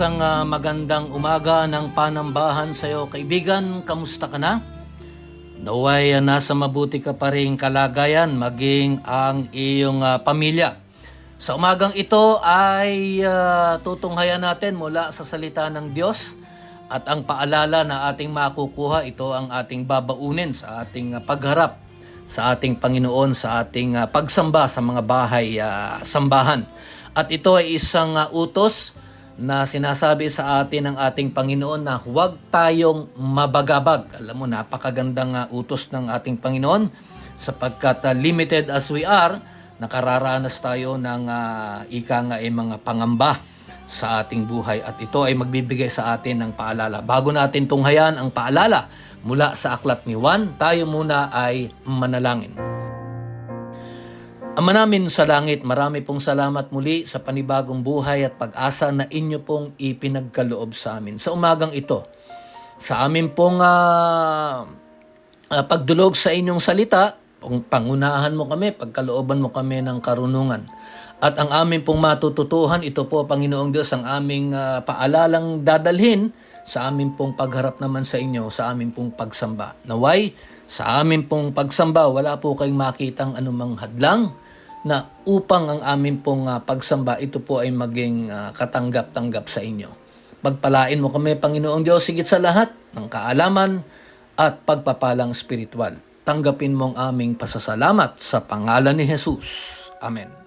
Isang ah, magandang umaga ng panambahan sa iyo, kaibigan. Kamusta ka na? Naway ah, nasa mabuti ka pa rin kalagayan, maging ang iyong ah, pamilya. Sa umagang ito ay ah, tutunghayan natin mula sa salita ng Diyos at ang paalala na ating makukuha, ito ang ating babaunin sa ating ah, pagharap sa ating Panginoon sa ating ah, pagsamba sa mga bahay ah, sambahan. At ito ay isang ah, utos na sinasabi sa atin ng ating Panginoon na huwag tayong mabagabag. Alam mo, napakagandang ah, utos ng ating Panginoon sapagkat ah, limited as we are, nakararanas tayo ng ah, ika nga ay mga pangamba sa ating buhay at ito ay magbibigay sa atin ng paalala. Bago natin tunghayan ang paalala mula sa aklat ni Juan, tayo muna ay manalangin. Ama namin sa langit, marami pong salamat muli sa panibagong buhay at pag-asa na inyo pong ipinagkaloob sa amin. Sa umagang ito, sa amin pong ah, ah, pagdulog sa inyong salita, pang- pangunahan mo kami, pagkalooban mo kami ng karunungan. At ang amin pong matututuhan, ito po Panginoong Diyos, ang aming ah, paalalang dadalhin sa amin pong pagharap naman sa inyo, sa amin pong pagsamba. Naway, sa amin pong pagsamba, wala po kayong makitang anumang hadlang na upang ang amin pong ah, pagsamba, ito po ay maging ah, katanggap-tanggap sa inyo. Pagpalain mo kami, Panginoong Diyos, sigit sa lahat ng kaalaman at pagpapalang spiritual. Tanggapin mo ang aming pasasalamat sa pangalan ni Jesus. Amen.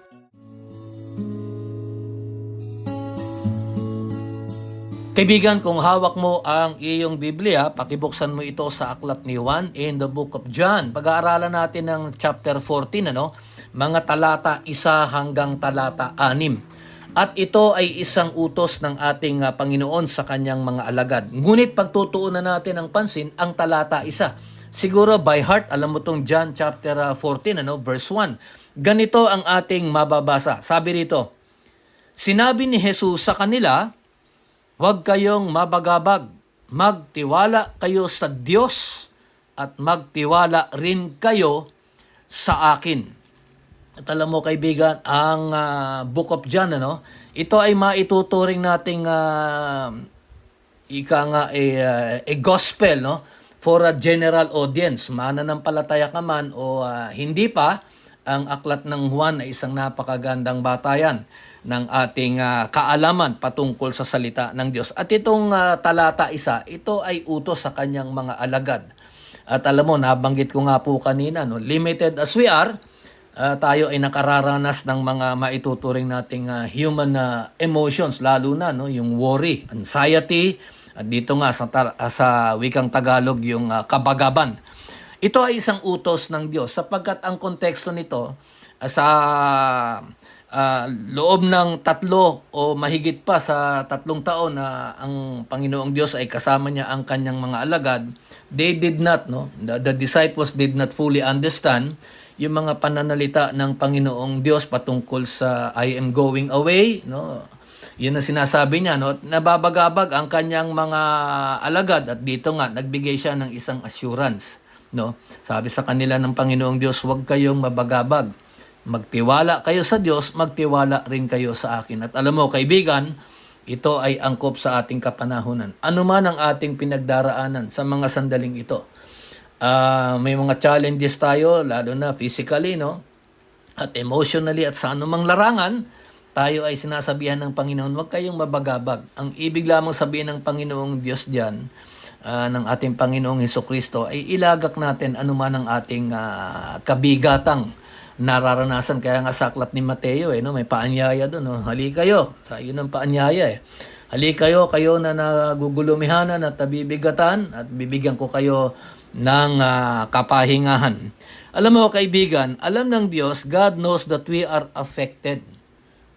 Kaibigan, kung hawak mo ang iyong Biblia, pakibuksan mo ito sa aklat ni Juan in the book of John. Pag-aaralan natin ng chapter 14, ano? Mga talata 1 hanggang talata 6. At ito ay isang utos ng ating ah, Panginoon sa kanyang mga alagad. Ngunit pagtutuunan natin ang pansin ang talata 1. Siguro by heart, alam mo tong John chapter ah, 14, ano, verse 1. Ganito ang ating mababasa. Sabi rito, Sinabi ni Jesus sa kanila, Huwag kayong mabagabag, magtiwala kayo sa Diyos at magtiwala rin kayo sa akin. At alam mo kaibigan, ang ah, Book of John, ano, ito ay maituturing nating ah, ika nga a, ah, a gospel no for a general audience mananampalataya ka man o ah, hindi pa ang aklat ng Juan ay isang napakagandang batayan ng ating ah, kaalaman patungkol sa salita ng Diyos. At itong ah, talata isa, ito ay utos sa kanyang mga alagad. At alam mo, nabanggit ko nga po kanina, no, limited as we are, ah, tayo ay nakararanas ng mga maituturing nating ah, human ah, emotions, lalo na no, yung worry, anxiety, at dito nga sa, ta- ah, sa wikang Tagalog yung ah, kabagaban. Ito ay isang utos ng Diyos sapagkat ang konteksto nito ah, sa ah, loob ng tatlo o mahigit pa sa tatlong taon na ang Panginoong Diyos ay kasama niya ang kanyang mga alagad, they did not, no? The, the disciples did not fully understand yung mga pananalita ng Panginoong Diyos patungkol sa I am going away, no? Yun ang sinasabi niya, no? Nababagabag ang kanyang mga alagad at dito nga nagbigay siya ng isang assurance, no? Sabi sa kanila ng Panginoong Diyos, huwag kayong mabagabag. Magtiwala kayo sa Diyos, magtiwala rin kayo sa akin. At alam mo, kaibigan, ito ay angkop sa ating kapanahunan. Ano man ang ating pinagdaraanan sa mga sandaling ito. Ah, may mga challenges tayo, lalo na physically, no? At emotionally at sa anumang larangan, tayo ay sinasabihan ng Panginoon, huwag kayong mabagabag. Ang ibig lamang sabihin ng Panginoong Diyos diyan, ah, ng ating Panginoong Heso Kristo ay ilagak natin anuman ang ating ah, kabigatang nararanasan. Kaya nga sa aklat ni Mateo, eh, no, may paanyaya doon. No? Hali kayo. Yun ang paanyaya eh. Hali kayo, kayo na nagugulumihanan at nabibigatan at bibigyan ko kayo ng ah, kapahingahan. Alam mo kaibigan, alam ng Diyos, God knows that we are affected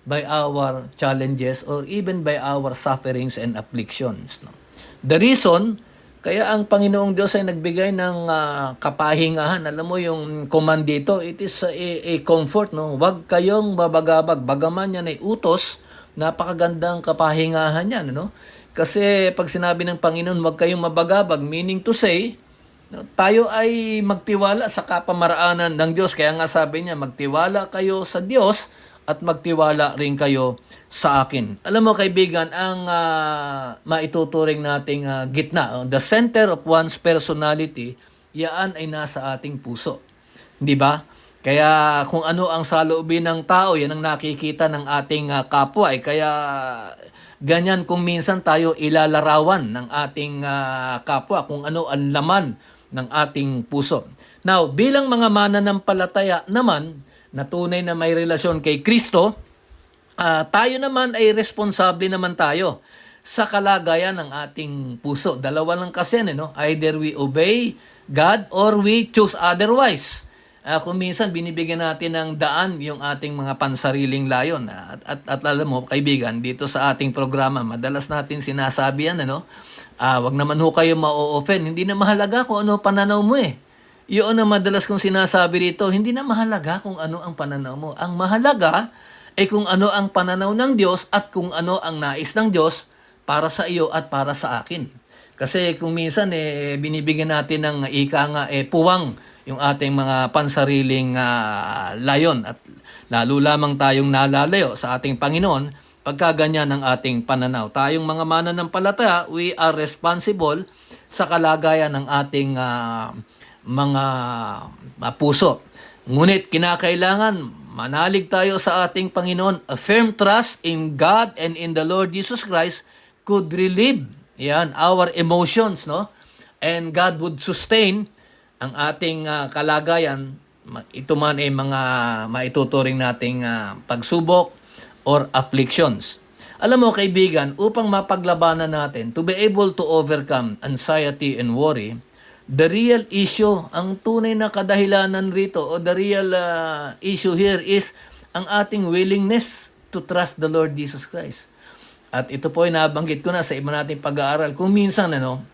by our challenges or even by our sufferings and afflictions. No? The reason, kaya ang Panginoong Diyos ay nagbigay ng ah, kapahingahan. Alam mo yung command dito, it is a, a comfort. No? Huwag kayong babagabag. Bagaman yan ay utos, napakagandang kapahingahan yan. No? Kasi pag sinabi ng Panginoon, huwag kayong mabagabag, meaning to say, tayo ay magtiwala sa kapamaraanan ng Diyos. Kaya nga sabi niya, magtiwala kayo sa Diyos at magtiwala rin kayo sa akin. Alam mo kaibigan, ang ah, maituturing nating ah, gitna, oh, the center of one's personality, yaan ay nasa ating puso. Di ba? Kaya kung ano ang saloobin ng tao, yan ang nakikita ng ating ah, kapwa. Eh. Kaya ganyan kung minsan tayo ilalarawan ng ating ah, kapwa, kung ano ang laman ng ating puso. Now, bilang mga mananampalataya naman, na tunay na may relasyon kay Kristo, Ah, tayo naman ay responsable naman tayo sa kalagayan ng ating puso. Dalawa lang kasi, no? either we obey God or we choose otherwise. Ah, kung minsan binibigyan natin ng daan yung ating mga pansariling layon. At, at, at alam mo, kaibigan, dito sa ating programa, madalas natin sinasabi yan, ano? Ah, wag naman ho kayo ma-offend. Hindi na mahalaga kung ano pananaw mo eh. Yun ang madalas kong sinasabi rito, hindi na mahalaga kung ano ang pananaw mo. Ang mahalaga ay kung ano ang pananaw ng Diyos at kung ano ang nais ng Diyos para sa iyo at para sa akin. Kasi kung minsan eh, binibigyan natin ng ika nga eh, puwang yung ating mga pansariling ah, layon at lalo lamang tayong nalalayo sa ating Panginoon pagka ganyan ang ating pananaw. Tayong mga mananampalataya, we are responsible sa kalagayan ng ating ah, mga ah, puso. Ngunit kinakailangan manalig tayo sa ating Panginoon. A firm trust in God and in the Lord Jesus Christ could relieve yan, our emotions, no? And God would sustain ang ating ah, kalagayan. Ito man ay mga maituturing nating ah, pagsubok or afflictions. Alam mo kaibigan, upang mapaglabanan natin, to be able to overcome anxiety and worry, the real issue, ang tunay na kadahilanan rito o the real uh, issue here is ang ating willingness to trust the Lord Jesus Christ. At ito po ay nabanggit ko na sa iba nating pag-aaral. Kung minsan ano,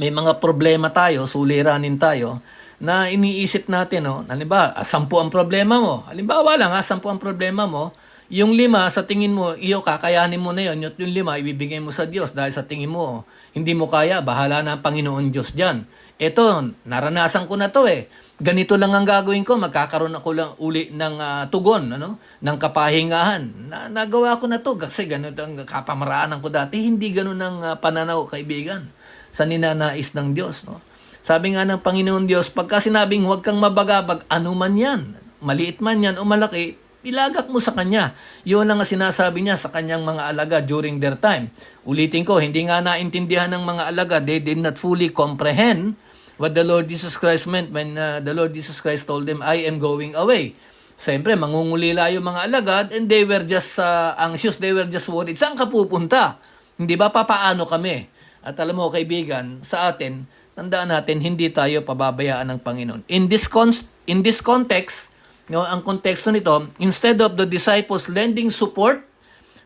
may mga problema tayo, suliranin tayo, na iniisip natin, no, halimbawa, sampu ang problema mo. Halimbawa lang, ha, sampu ang problema mo, yung lima, sa tingin mo, iyo, kakayanin mo na yun. Yung, lima, ibibigay mo sa Diyos dahil sa tingin mo, hindi mo kaya, bahala na ang Panginoon Diyos dyan. Ito, naranasan ko na to eh. Ganito lang ang gagawin ko, magkakaroon ako lang uli ng ah, tugon, ano? ng kapahingahan. Na, nagawa ko na to kasi ganito ang kapamaraanan ko dati. Hindi ganun ang ah, pananaw, kaibigan, sa ninanais ng Diyos. No? Sabi nga ng Panginoon Diyos, pagka sinabing huwag kang mabagabag, ano man yan, maliit man yan o malaki, ilagak mo sa Kanya. Yun ang sinasabi niya sa Kanyang mga alaga during their time. Ulitin ko, hindi nga naintindihan ng mga alaga, they did not fully comprehend what the Lord Jesus Christ meant when uh, the Lord Jesus Christ told them, I am going away. Siyempre, mangungulila yung mga alagad and they were just uh, anxious, they were just worried. Saan ka pupunta? Hindi ba papaano kami? At alam mo kaibigan, sa atin, tandaan natin, hindi tayo pababayaan ng Panginoon. In this, con- in this context, no, ang konteksto nito, instead of the disciples lending support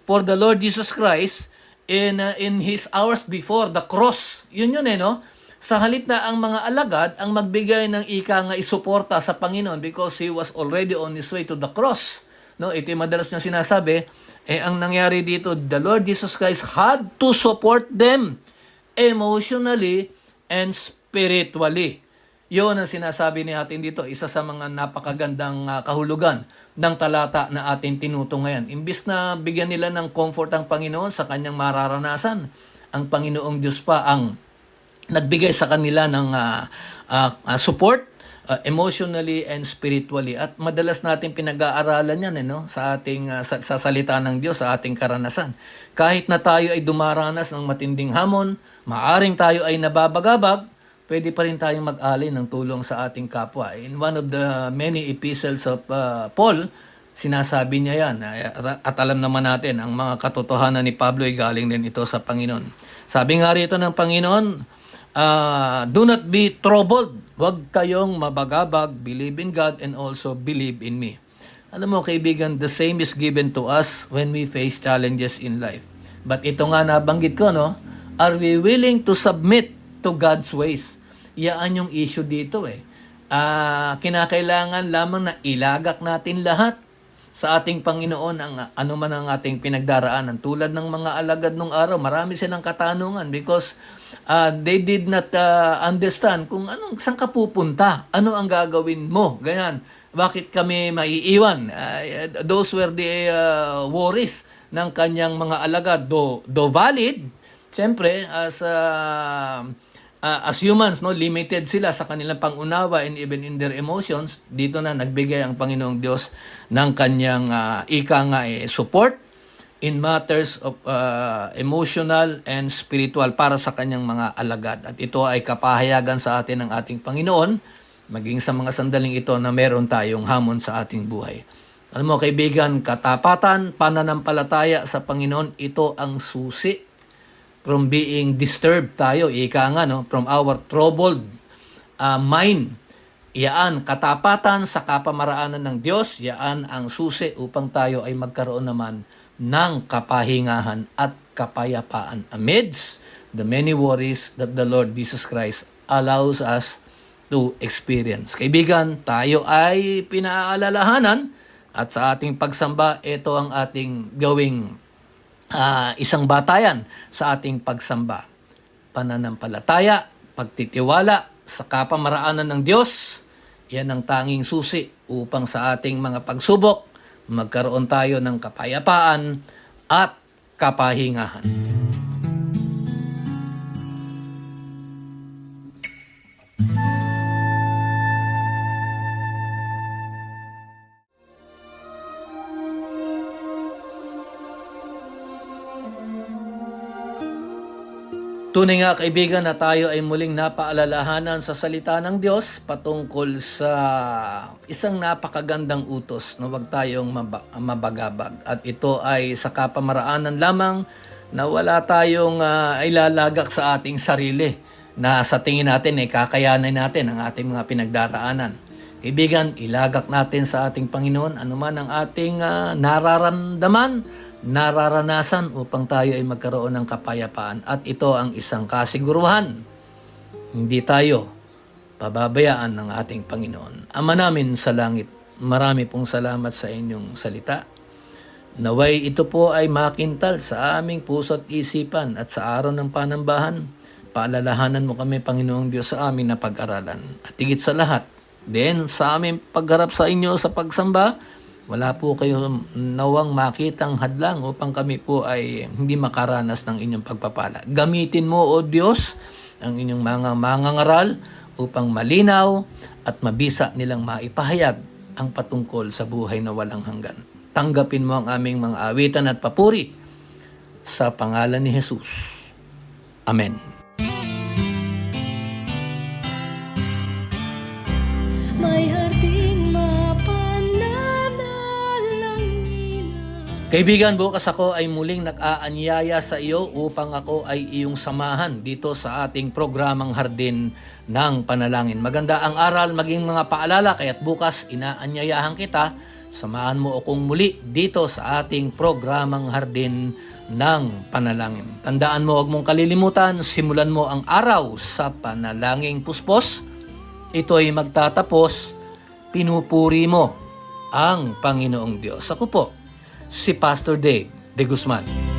for the Lord Jesus Christ in uh, in his hours before the cross. Yun yun eh, no? Sa halip na ang mga alagad ang magbigay ng ika nga isuporta sa Panginoon because he was already on his way to the cross. No, ito yung madalas niya sinasabi, eh ang nangyari dito, the Lord Jesus Christ had to support them emotionally and spiritually. Yun ang sinasabi ni atin dito, isa sa mga napakagandang ah, kahulugan ng talata na atin tinuto ngayon. Imbis na bigyan nila ng comfort ang Panginoon sa kanyang mararanasan, ang Panginoong Diyos pa ang nagbigay sa kanila ng ah, ah, ah, support uh, emotionally and spiritually. At madalas natin pinag-aaralan yan eh, no? sa ating uh, sa, sa salita ng Diyos, sa ating karanasan. Kahit na tayo ay dumaranas ng matinding hamon, maaring tayo ay nababagabag, pwede pa rin tayong mag-alay ng tulong sa ating kapwa. In one of the many epistles of uh, Paul, sinasabi niya yan. At alam naman natin, ang mga katotohanan ni Pablo ay galing din ito sa Panginoon. Sabi nga rito ng Panginoon, ah, do not be troubled. Huwag kayong mabagabag. Believe in God and also believe in me. Alam mo kaibigan, the same is given to us when we face challenges in life. But ito nga nabanggit ko, no? Are we willing to submit to God's ways? Yaan yung issue dito eh. Ah, kinakailangan lamang na ilagak natin lahat sa ating Panginoon ang ano man ang ating pinagdaraanan. Tulad ng mga alagad nung araw, marami silang katanungan because uh, they did not uh, understand kung anong saan ka pupunta, ano ang gagawin mo, ganyan. Bakit kami maiiwan? Uh, those were the uh, worries ng kanyang mga alagad. Do, do valid, siyempre, as uh, uh, as humans, no, limited sila sa kanilang pangunawa and even in their emotions. Dito na nagbigay ang Panginoong Diyos ng kanyang uh, ika nga eh, support in matters of uh, emotional and spiritual para sa kanyang mga alagad. At ito ay kapahayagan sa atin ng ating Panginoon, maging sa mga sandaling ito na meron tayong hamon sa ating buhay. Alam mo kaibigan, katapatan, pananampalataya sa Panginoon, ito ang susi from being disturbed tayo, ika nga, no? from our troubled uh, mind. Yaan, katapatan sa kapamaraanan ng Diyos, yaan ang susi upang tayo ay magkaroon naman ng kapahingahan at kapayapaan amidst the many worries that the Lord Jesus Christ allows us to experience. Kaibigan, tayo ay pinaalalahanan at sa ating pagsamba, ito ang ating gawing ah, isang batayan sa ating pagsamba. Pananampalataya, pagtitiwala sa kapamaraanan ng Diyos, yan ang tanging susi upang sa ating mga pagsubok, magkaroon tayo ng kapayapaan at kapahingahan. Tunay nga kaibigan na tayo ay muling napaalalahanan sa salita ng Diyos patungkol sa isang napakagandang utos na huwag tayong maba- mabagabag. At ito ay sa kapamaraanan lamang na wala tayong ah, ilalagak sa ating sarili na sa tingin natin ay kakayanan natin ang ating mga pinagdaraanan. Kaibigan, ilagak natin sa ating Panginoon anuman ang ating ah, nararamdaman nararanasan upang tayo ay magkaroon ng kapayapaan. At ito ang isang kasiguruhan. Hindi tayo pababayaan ng ating Panginoon. Ama namin sa langit, marami pong salamat sa inyong salita. Naway ito po ay makintal sa aming puso at isipan at sa araw ng panambahan. Paalalahanan mo kami, Panginoong Diyos, sa aming na pag-aralan. At higit sa lahat, then sa aming pagharap sa inyo sa pagsamba, wala po kayo nawang makitang hadlang upang kami po ay hindi makaranas ng inyong pagpapala. Gamitin mo, O Diyos, ang inyong mga mangangaral upang malinaw at mabisa nilang maipahayag ang patungkol sa buhay na walang hanggan. Tanggapin mo ang aming mga awitan at papuri sa pangalan ni Jesus. Amen. Kaibigan, bukas ako ay muling nag-aanyaya sa iyo upang ako ay iyong samahan dito sa ating programang Hardin ng Panalangin. Maganda ang aral, maging mga paalala, kaya't bukas inaanyayahan kita, samahan mo akong muli dito sa ating programang Hardin ng Panalangin. Tandaan mo, huwag mong kalilimutan, simulan mo ang araw sa panalangin puspos. Ito ay magtatapos, pinupuri mo ang Panginoong Diyos. Ako po, si Pastor Dave de Guzman.